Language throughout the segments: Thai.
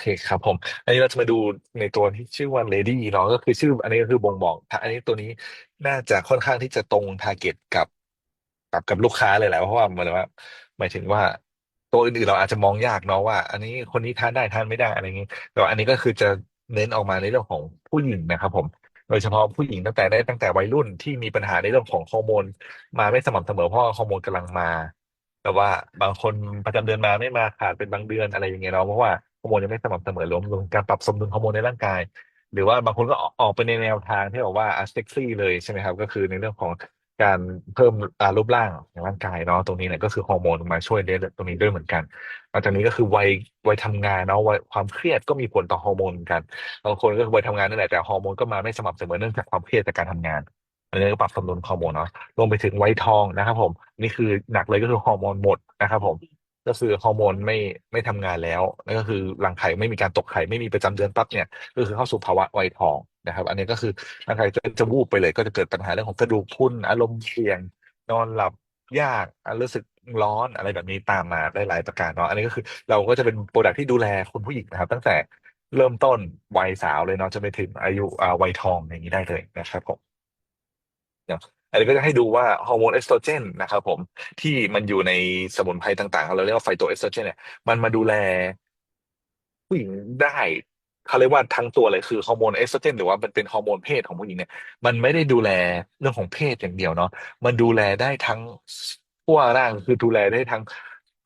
เคครับผม อันนี้เราจะมาดูในตัวที่ชื่อว่า Lady เนาะก็คือชื่อ อันนี้ก็คือบ่งบอกอันนี้ตัวนี้น่าจะค่อนข้างที่จะตรงทาร์เก็ตกับกับกับลูกค้าเลยแหละเพราะว่าหมายถึงว่า หมายถึงว่า ตัวอื่นๆเราอาจจะมองยากเนาะว่า อันนี้คนนี้ทานได้ทานไม่ได้อะไรอย่างนี้แต่ว่าอันนี้ก็คือจะเน้นออกมาในเรื่องของผู้หญิงนะครับผมโดยเฉพาะผู้หญิงตั้งแต่ได้ตั้งแต่วัยรุ่นที่มีปัญหาในเรื่องของฮอร์โมนมาไม่สม่ำเสมอเพราะฮอร์โมนกำลังมา แต่ว่าบางคนประจำเดือนมาไม่มาขาดเป็นบางเดือนอะไรอย่างเงี้ยเนาะเพราะว่า ฮอร์โมนยังไม่สม่ำเสมอรวมรวมการปรับสมดุลฮอร์โมนในร่างกาย หรือว่าบางคนก็ออกออกไปในแนวทางที่บอกว่าเซ็กซี่เลยใช่ไหมครับ ก็คือในเรื่องของการเพิ่มอ่ารูปร่างในร่างกายเนาะตรงนี้เนี่ยก็คือฮอร์โมนมาช่วยในตรงนี้ด้วยเหมือนกันนอกจากนี้ก็คือวัยวัยทำงานเนาะวัยความเครียดก็มีผลต่อฮอร์โมนเหมือนกันบางคนก็คือวัยทำงานนั่นแหละแต่ฮอร์โมนก็มาไม่สม่ำเสมอเนื่องจากความเครียดจากการทำงานอันนี้ก็ปรับสมดุลฮอร์โมนเนาะรวมไปถึงไวทองนะครับผมนี่คือหนักเลยก็คือฮอร์โมนหมดนะครับผม ก็คือฮอร์โมนไม่ไม่ทำงานแล้วนั่นก็คือรังไข่ไม่มีการตกไข่ไม่มีประจำเดือนปั๊บเนี่ยก็คือเข้าสู่ภาวะวัยทองนะครับ อันนี้ก็คือร่างกายจะจะวูบไปเลย ก็จะเกิดปัญหาเรื่องของกระดูกพรุนอารมณ์เสี่ยง นอนหลับยากรู้สึกร้อนอะไรแบบนี้ตามมาได้หลายประการเนาะอันนี้ก็คือเราก็จะเป็นโปรดักที่ดูแลคุณผู้หญิงนะครับ ตั้งแต่เริ่มต้นวัยสาวเลยเนาะจะไปถึงอายุวัยทองอย่างนี้ได้เลยนะครับผม อันนี้ก็จะให้ดูว่าฮอร์โมนเอสโตรเจนนะครับผมที่มันอยู่ในสมุนไพรต่างๆ เราเรียกว่าไฟโตเอสโตรเจนเนี่ยมันมาดูแลผู้หญิงได้เขาเรียกว่าทั้งตัวเลยคือฮอร์โมนเอสโตรเจนหรือว่ามันเป็นฮอร์โมนเพศของผู้หญิงเนี่ยมันไม่ได้ดูแลเรื่องของเพศอย่างเดียวเนาะมันดูแลได้ทั้งทั่วร่างคือดูแลได้ทั้ง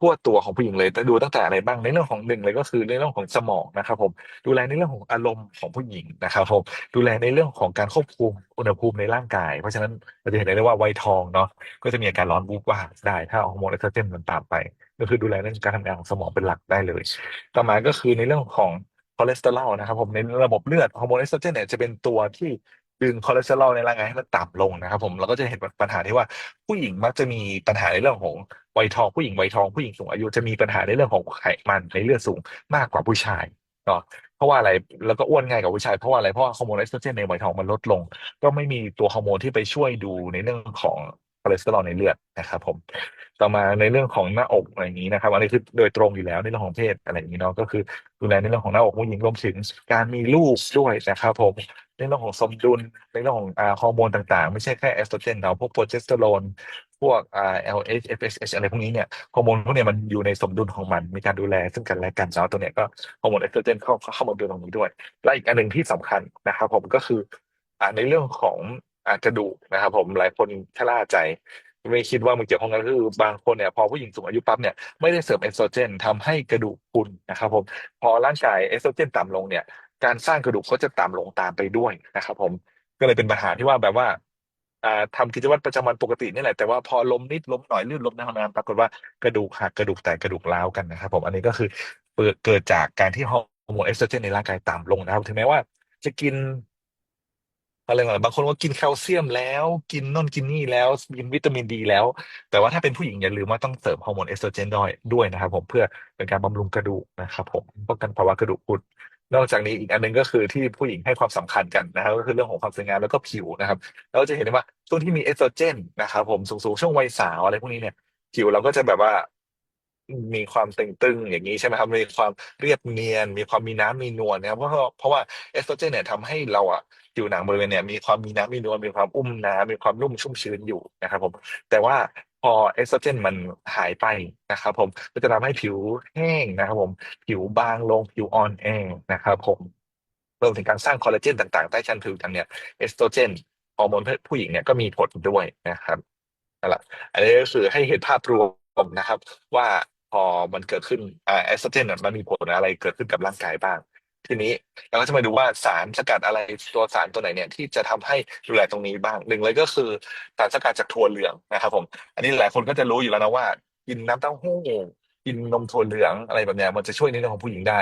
ทั่วตัวของผู้หญิงเลยแต่ดูตั้งแต่อะไรบ้างในเรื่องของหนึ่งเลยก็คือในเรื่องของสมองนะครับผมดูแลในเรื่องของอารมณ์ของผู้หญิงนะครับผมดูแลในเรื่องของการควบคุมอุณหภูมิในร่างกาย เพราะฉะนั้นเราจะเห็นได้เลยว่าวัยทองเนาะก็จะมีอาการร้อนวูบวาบได้ถ้าฮอร์โมนเอสโตรเจนมันตามไป ก็คือดูแลเรื่องการทำงานของสมองเป็นหลักได้เลย ต่อมาก็คือในเรื่องของคอเลสเตอรอลนะครับผมในระบบเลือดฮอร์โมนเอสโตรเจนเนี่ยจะเป็นตัวที่ดึงคอเลสเตอรอลในร่างกายให้มันต่ำลงนะครับผมเราก็จะเห็นปัญหาที่ว่าผู้หญิงมักจะมีปัญหาในเรื่องของ วัยทองผู้หญิงวัยทองผู้หญิงสูงอายุจะมีปัญหาในเรื่องของไขมันในเลือดสูงมากกว่าผู้ชายเนาะเพราะว่าอะไรแล้วก็อ้วนง่ายกว่าผู้ชายเพราะว่าอะไรเพราะฮอร์โมนเอสโตรเจนในวัยทองมันลดลง ก็ไม่มีตัวฮอร์โมนที่ไปช่วยดูในเรื่องของคอเลสเตอรอลในเลือดนะครับผม ต่อมาในเรื่องของหน้าอกอะไรอย่างนี้นะครับ อันนี้คือโดยตรงอยู่แล้วในเรื่องของเพศอะไรอย่างนี้เนาะ ก็คือดูแลในเรื่องของหน้าอกผู้หญิงรวมถึงการมีลูกด้วยนะครับผม ในเรื่องของสมดุลในเรื่องของฮอร์โมนต่างๆ ไม่ใช่แค่เอสโตรเจนเนาพวกโปรเจสเตอโรนพวก LH FSH อะไรพวกนี้เนี่ยฮอร์โมนพวกนี้มันอยู่ในสมดุลของมันมีการดูแลซึ่งกันและกันเนาะตัวเนี้ยก็ฮอร์โมนเอสโตรเจนเข้าเข้ามาดูตรงนี้ด้วย และอีกอันหนึ่งที่สำคัญนะครับผมก็คือในเรื่องของกระดูกนะครับผมหลายคนชะล่าใจไม่คิดว่ามันเกี่ยวข้องกันคือบางคนเนี่ยพอผู้หญิงสูงอายุปั๊บเนี่ยไม่ได้เสริมเอสโตรเจนทำให้กระดูกพรุนนะครับผมพอร่างกายเอสโตรเจนต่ำลงเนี่ย การสร้างกระดูกก็จะต่ำลงตามไปด้วยนะครับผมก็เลยเป็นปัญหาที่ว่าแบบว่าอ่าทำกิจวัตรประจำวันปกตินี่แหละแต่ว่าพอล้มนิดล้มหน่อยลื่นล้มนานๆปรากฏว่ากระดูกหักกระดูกแตกกระดูกร้าวกันนะครับผมอันนี้ก็คือเกิดจากการที่ฮอร์โมนเอสโตรเจนในร่างกายต่ำลงนะครับ ถึงแม้ว่าจะกินอะไรบบบางคนก็กินแคลเซียมแล้ว กินน่นกินนี่แล้วกินวิตามินดีแล้ว แต่ว่าถ้าเป็นผู้หญิงอย่าลืมว่าต้องเสริมฮอร์โมนเอสโตรเจนด้วยด้วยนะครับ ผมเพื่อเป็นการบำรุงกระดูกนะครับผมป้องกันภาวะกระดูกพรุ นอกจากนี้อีกอันหนึงก็คือที่ผู้หญิงให้ความสำคัญกันนะครับก็คือเรื่องของความสวยงามแล้วก็ผิวนะครับเราจะเห็นได้ว่าช่วงที่มีเอสโตรเจนนะครับผมสูงๆช่วงวัยสาวอะไรพวกนี้เนี่ยผิวเราก็จะแบบว่า มีความตึง ๆ อย่างนี้ใช่ไหมครับ มีความเรียบเนียน มีความมีน้ำมีนวลนะครับ เพราะเพราะว่าเอสโตรเจนเนี่ยทำให้เราอะผิวหนังบริเวณเนี่ยมีความมีน้ำมีนวลมีความอุ้มน้ำมีความนุ่มชุ่มชื้นอยู่นะครับผมแต่ว่าพอเอสโตรเจนมันหายไปนะครับผมก็จะทำให้ผิวแห้งนะครับผมผิวบางลงผิวอ่อนแอนะครับผมรวมถึงการสร้างคอลลาเจนต่างๆ ใต้ชั้นผิวต่างเนี่ยเอสโตรเจนฮอร์โมนเพศผู้หญิงเนี่ยก็มีผลด้วยนะครับนั่นแหละอันนี้ก็คือให้เห็นภาพรวมนะครับ ว่า อมันเกิดขึ้นอ่าเอสโตรเจนน์มันมีผลอะไรเกิดขึ้นกับร่างกายบ้าง ทีนี้เราก็จะมาดูว่าสารสกัดอะไรตัวสารตัวไหนเนี่ยที่จะทำให้ดูแลตรงนี้บ้างหนึ่งเลยก็คือสารสกัดจากถั่วเหลืองนะครับผม อันนี้หลายคนก็จะรู้อยู่แล้วนะว่ากินน้ำเต้าหู้กินนมถั่วเหลืองอะไรแบบเนี้ยมันจะช่วยในเรื่องของผู้หญิงได้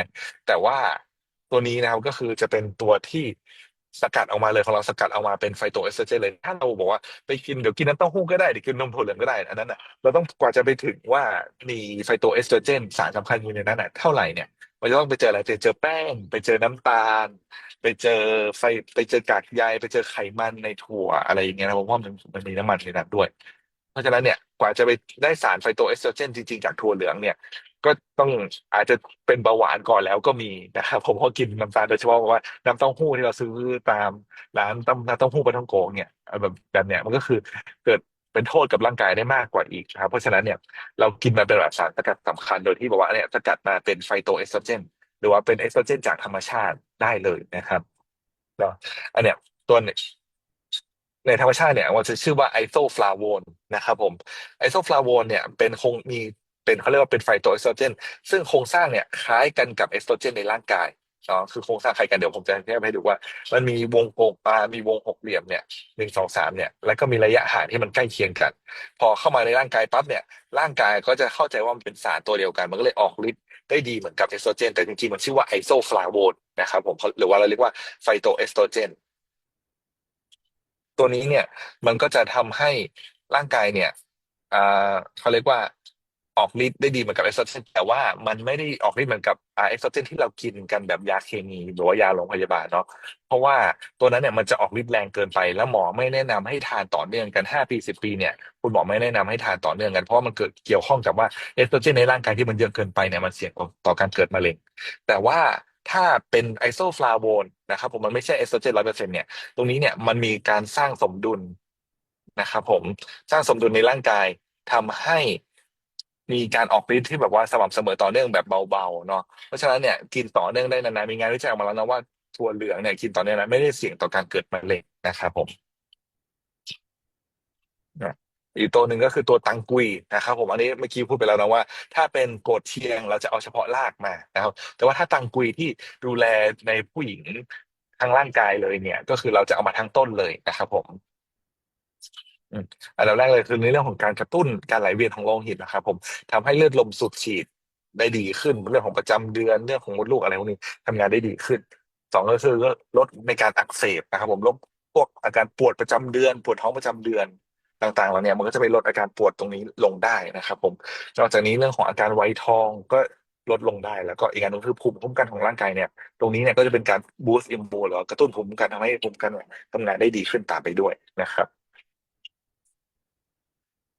แต่ว่าตัวนี้นะครับก็คือจะเป็นตัวที่ สกัดออกมาเลยของเราสกัดออกมาเป็นไฟโตเอสโตรเจนเลยถ้าเราบอกว่าไปกินเดี๋ยวกินน้ำเต้าหู้ก็ได้เดี๋ยวกินนมถั่วเหลืองก็ได้อันนั้นอะเราต้องกว่าจะไปถึงว่ามีไฟโตเอสโตรเจนสารสำคัญอยู่ในนั้นอะเท่าไหร่เนี่ยมันจะต้องไปเจออะไรไปเจอแป้ง ไปเจอน้ำตาล ไปเจอไฟไปเจอกากใยไปเจอไขมันในถั่วอะไรอย่างเงี้ยนะผมว่ามันมันมีน้ำมันในนั้นด้วย เพราะฉะนั้นเนี่ยกว่าจะไปได้สารไฟโตเอสโตรเจนจริงๆจากถั่วเหลืองเนี่ย ก็ต้องอาจจะเป็นเบาหวานก่อนแล้วก็มีนะครับผมก็กินน้ำตาลโดยเฉพาะว่าน้ำเต้าหู้ที่เราซื้อตามร้านน้ำเต้าหู้ปลาท่องโกเนี่ยแบบแบบเนี้ยมันก็คือเกิดเป็นโทษกับร่างกายได้มากกว่าอีกนะครับเพราะฉะนั้นเนี่ยเรากินมาเป็นแบบสารสกัดสำคัญโดยที่บอกว่าเนี่ยสกัดมาเป็นไฟโตเอสโตรเจนหรือว่าเป็นเอสโตรเจนจากธรรมชาติได้เลยนะครับเนาะอันเนี้ยตัวเนี่ยในธรรมชาติเนี่ยมันจะชื่อว่าไอโซฟลาโวนนะครับผมไอโซฟลาโวนเนี่ยเป็นคงมี เป็นเขาเรียกว่าเป็นไฟโตเอสโตรเจนซึ่งโครงสร้างเนี่ยคล้ายกันกับเอสโตรเจนในร่างกายเนาะคือโครงสร้างคล้ายกันเดี๋ยวผมจะให้ดูว่า มันมีวงกลมอ่ามีวงหกเหลี่ยมเนี่ยหนึ่งสองสามเนี่ยแล้วก็มีระยะห่างที่มันใกล้เคียงกัน พอเข้ามาในร่างกายปั๊บเนี่ยร่างกายก็จะเข้าใจว่ามันเป็นสารตัวเดียวกัน มันก็เลยออกฤทธิ์ได้ดีเหมือนกับเอสโตรเจน แต่จริงๆมันชื่อว่าไอโซฟลาโวนนะครับผมหรือว่าเราเรียกว่าไฟโตเอสโตรเจนตัวนี้เนี่ยมันก็จะทำให้ร่างกายเนี่ยเขาเรียกว่า ออกฤทธิ์ได้ดีเหมือนกับเอสโตรเจนแต่ว่ามันไม่ได้ออกฤทธิ์เหมือนกับอ่าเอสโตรเจนที่เรากินกันแบบยาเคมีหรือว่ายาโรงพยาบาลเนาะเพราะว่าตัวนั้นเนี่ยมันจะออกฤทธิ์แรงเกินไป แล้วหมอไม่แนะนำให้ทานต่อเนื่องกันห้าปีสิบปีเนี่ยคุณหมอไม่แนะนำให้ทานต่อเนื่องกันเพราะมันเกิดเกี่ยวข้องกับว่าเอสโตรเจนในร่างกายที่มันเยอะเกินไปเนี่ยมันเสี่ยงต่อการเกิดมะเร็ง แต่ว่าถ้าเป็นไอโซฟลาโวนนะครับผมมันไม่ใช่เอสโตรเจนร้อยเปอร์เซ็นต์เนี่ยตรงนี้เนี่ยมันมีการสร้างสมดุลนะครับผมสร้างสมดุลในร่างกายทำให้ มีการออกฤทธิ์ที่แบบว่าสม่ำเสมอต่อเนื่องแบบเบาๆเนาะเพราะฉะนั้นเนี่ยกินต่อเนื่องได้นานๆมีงานวิจัยออกมาแล้วนะว่าถั่วเหลืองเนี่ยกินต่อเนื่องนะไม่ได้เสี่ยงต่อการเกิดมะเร็งนะครับผมนะอีกตัวหนึ่งก็คือตัวตังกุยนะครับผมอันนี้เมื่อกี้พูดไปแล้วนะว่า ถ้าเป็นโกดเทียงเราจะเอาเฉพาะรากมานะครับ แต่ว่าถ้าตังกุยที่ดูแลในผู้หญิงทางร่างกายเลยเนี่ย ก็คือเราจะเอามาทั้งต้นเลยนะครับผม อืมอันดับแรกเลยคือในเรื่องของการกระตุ้นการไหลเวียนของโลหิตนะครับผมทำให้เลือดลมสูบฉีดได้ดีขึ้น เรื่องของประจำเดือนเรื่องของมดลูกอะไรพวกนี้ทำงานได้ดีขึ้นสองก็คือลดในการอักเสบนะครับ ผมลดพวกอาการปวดประจำเดือน ปวดท้องประจำเดือนต่างๆเหล่านี้มันก็จะไปลดอาการปวดตรงนี้ลงได้นะครับ ผมนอกจากนี้เรื่องของอาการไวทองก็ลดลงได้ แล้วก็อีกอันหนึงคือภูมิคุ้มกันของร่างกายเนี่ย ตรงนี้เนี่ยก็จะเป็นการบูสต์อิมมูนหรือว่ากระตุ้นภูมิคุ้มกันทำให้ภูมิคุ้มกันเนี่ยทำงานได้ดีขึ้นตามไปด้วยนะครับ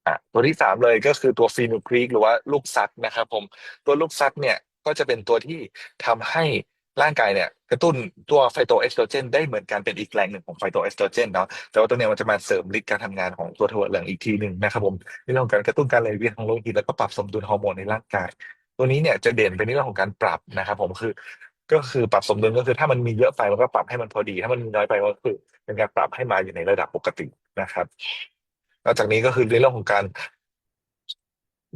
อะตัวที่สามเลยก็คือตัวฟีนูคลีกหรือว่าลูกซัดนะครับผมตัวลูกซัดเนี่ยก็จะเป็นตัวที่ทำให้ร่างกายเนี่ยกระตุ้นตัวไฟโตเอสโตรเจนได้เหมือนกันเป็นอีกแหล่งหนึ่งของไฟโตเอสโตรเจนเนาะแต่ว่าตัวเนี้ยมันจะมาเสริมฤทธิ์การทำงานของตัวถั่วเหลืองอีกทีหนึ่งนะครับผมในเรื่องของการกระตุ้นการไหลเวียนของโลหิตแล้วก็ปรับสมดุลฮอร์โมนในร่างกาย ตัวนี้เนี่ยจะเด่นเป็นในเรื่องของการปรับนะครับผมคือก็คือปรับสมดุลก็คือถ้ามันมีเยอะไปมันก็ปรับให้มันพอดี ถ้ามันมีน้อยไปก็คือเป็นการปรับให้มาอยู่ในระดับปกตินะครับ นอกจากนี้ก็คือในเรื่องของการ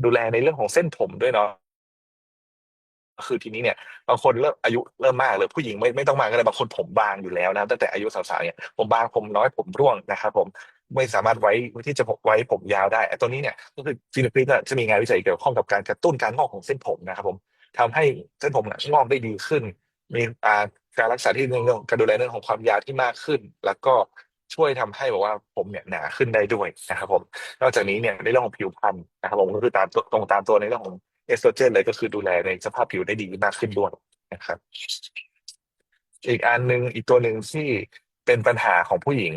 ดูแลในเรื่องของเส้นผมด้วยเนาะคือทีนี้เนี่ยบางคนเริ่มอายุเริ่มมากเลยผู้หญิงไม่ไม่ต้องมาก็ได้บางคนผมบางอยู่แล้วนะตั้งแต่อายุสาวๆเนี่ยผมบางผมน้อยผมร่วงนะครับผมไม่สามารถไว้ที่จะไว้ผมยาวได้ไอ้ตัวนี้เนี่ยก็คือฟิลิปปินส์จะมีงานวิจัยเกี่ยวข้องกับการกระตุ้นการงอกของเส้นผมนะครับผมทำให้เส้นผมเนี่ยงอกได้ดีขึ้น มีการรักษาที่เรื่องการดูแลเรื่องของความยาวที่มากขึ้น แล้วก็ ช่วยทำให้แบบว่าผมเนี่ยหนาขึ้นได้ด้วยนะครับผมนอกจากนี้เนี่ยในเรื่องของผิวพรรณนะครับผมก็คือตามตัวตรงตามตัวในเรื่องของเอสโตรเจนเลยก็คือดูแลในสภาพผิวได้ดีมากขึ้นด้วยนะครับ อีกอันหนึ่งอีกตัวหนึ่งที่เป็นปัญหาของผู้หญิง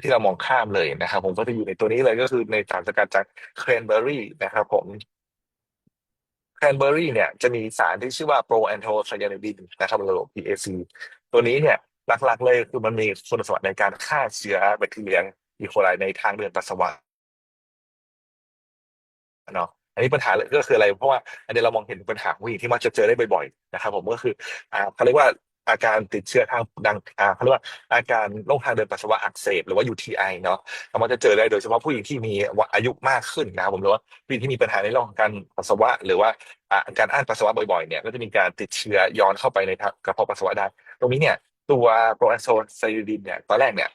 ที่เรามองข้ามเลยนะครับ ผมก็จะอยู่ในตัวนี้เลยก็คือในสารสกัดจากแครนเบอร์รี่นะครับ ผมแครนเบอร์รี่เนี่ยจะมีสารที่ชื่อว่าโปรแอนโทไซยานิดินนะครับหรือ PAC ตัวนี้เนี่ย หลักๆ เลยคือมันมีคุณสมบัติในการฆ่าเชื้อแบคทีเรียอีโคไลในทางเดินปัสสาวะเนาะอันนี้ปัญหาก็คืออะไร เพราะว่าอันนี้เรามองเห็นปัญหาผู้หญิงที่มักจะเจอได้บ่อยๆนะครับ ผมก็คืออ่าเขาเรียกว่าอาการติดเชื้อทางดังอ่าเขาเรียกว่าอาการโรคทางเดินปัสสาวะอักเสบหรือว่า UTI เนาะเรามักจะเจอได้โดยเฉพาะผู้หญิงที่มีอายุมากขึ้นนะครับผมหรือว่าผู้หญิงที่มีปัญหาในเรื่องของการปัสสาวะ หรือว่าอาการอั้นปัสสาวะบ่อยๆเนี่ยก็จะมีการติดเชื้อย้อนเข้าไปในกระเพาะปัสสาวะได้ ตรงนี้เนี่ย ตัวโปรแอนโซไซลิดินเนี่ยตอนแรกเนี่ย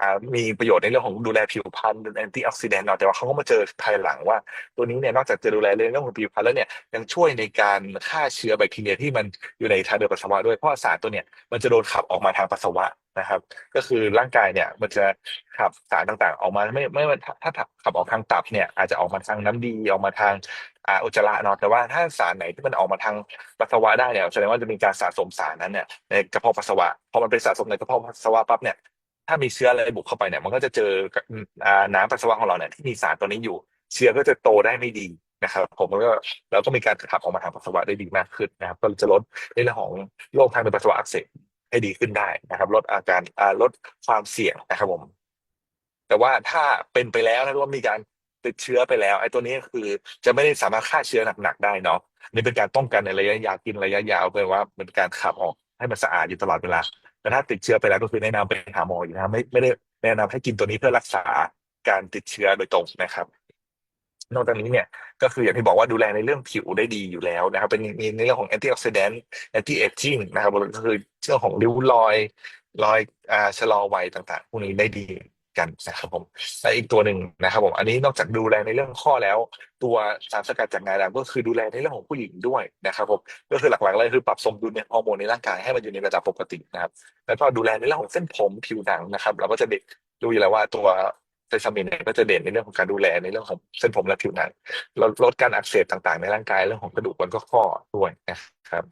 อ่ามีประโยชน์ในเรื่องของดูแลผิวพรรณเป็นแอนตี้ออกซิแดนต์เนาะแต่ว่าเขาก็มาเจอภายหลังว่า ตัวนี้เนี่ยนอกจากจะดูแลเรื่องของผิวพรรณแล้วเนี่ยยังช่วยในการฆ่าเชื้อแบคทีเรียที่มันอยู่ในทางเดินปัสสาวะด้วยเพราะสารตัวเนี่ยมันจะโดนขับออกมาทางปัสสาวะนะครับก็คือร่างกายเนี่ยมันจะขับสารต่างๆ ออกมาไม่ไม่ถ้าถ้าขับออกทางตับเนี่ยอาจจะออกมาทางน้ำดีออกมาทางอาอุจจาระเนาะแต่ว่าถ้าสารไหนที่มันออกมาทางปัสสาวะได้เนี่ยแสดงว่าจะมีการสะสมสารนั้นเนี่ยในกระเพาะปัสสาวะพอมันไปสะสมในกระเพาะปัสสาวะปั๊บเนี่ย ถ้ามีเชื้ออะไรบุกเข้าไปเนี่ย มันก็จะเจออาน้ำปัสสาวะของเราเนี่ยที่มีสารตัวนี้อยู่ เชื้อก็จะโตได้ไม่ดีนะครับ ผมแล้วก็แล้วก็มีการขับออกมาทางปัสสาวะได้ดีมากขึ้นนะครับ ก็จะลดในเรื่องของโรคทางเดินปัสสาวะอักเสบให้ดีขึ้นได้นะครับ ลดอาการลดความเสี่ยงนะครับผมแต่ว่าถ้าเป็นไปแล้วนะว่ามีการติดเชื้อไปแล้วไอ้ตัวนี้คือจะไม่ได้สามารถฆ่าเชื้อหนักๆได้เนาะนนี่เป็นการป้องกันในระยะยาวกินระยะยาวเป็นว่าเป็นการขับออกให้มันสะอาดอยู่ตลอดเวลา แต่ถ้าติดเชื้อไปแล้วก็คือแนะนำไปหาหมออยู่นะไม่ไม่ได้แนะนำให้กินตัวนี้เพื่อรักษาการติดเชื้อโดยตรงนะครับ นอกจากนี้เนี่ยก็คืออย่างที่บอกว่าดูแลในเรื่องผิวได้ดีอยู่แล้วนะครับ เป็นมีในเรื่องของแอนตี้ออกซิแดนต์แอนตี้เอจจิ้งนะครับก็คือเรื่องของริ้วรอยรอยอ่าชะลอวัยต่างๆพวกนี้ได้ดี กันนะครับผมและอีกตัวหนึ่งนะครับผมอันนี้นอกจากดูแลในเรื่องข้อแล้ว ตัวสารสกัดจากงาดำก็คือดูแลในเรื่องของผู้หญิงด้วยนะครับผมก็คือหลักๆเลยคือปรับสมดุลในฮอร์โมนในร่างกายให้มันอยู่ในระดับปกตินะครับแล้วก็ดูแลในเรื่องของเส้นผมผิวหนังนะครับเราก็จะเด็กดูอยู่แล้วว่าตัวไซซามินเนี่ยก็จะเด่นในเรื่องของการดูแลในเรื่องของเส้นผมและผิวหนังลดลดการอักเสบต่างๆ ในร่างกายเรื่องของกระดูกบนข้อด้วยนะครับ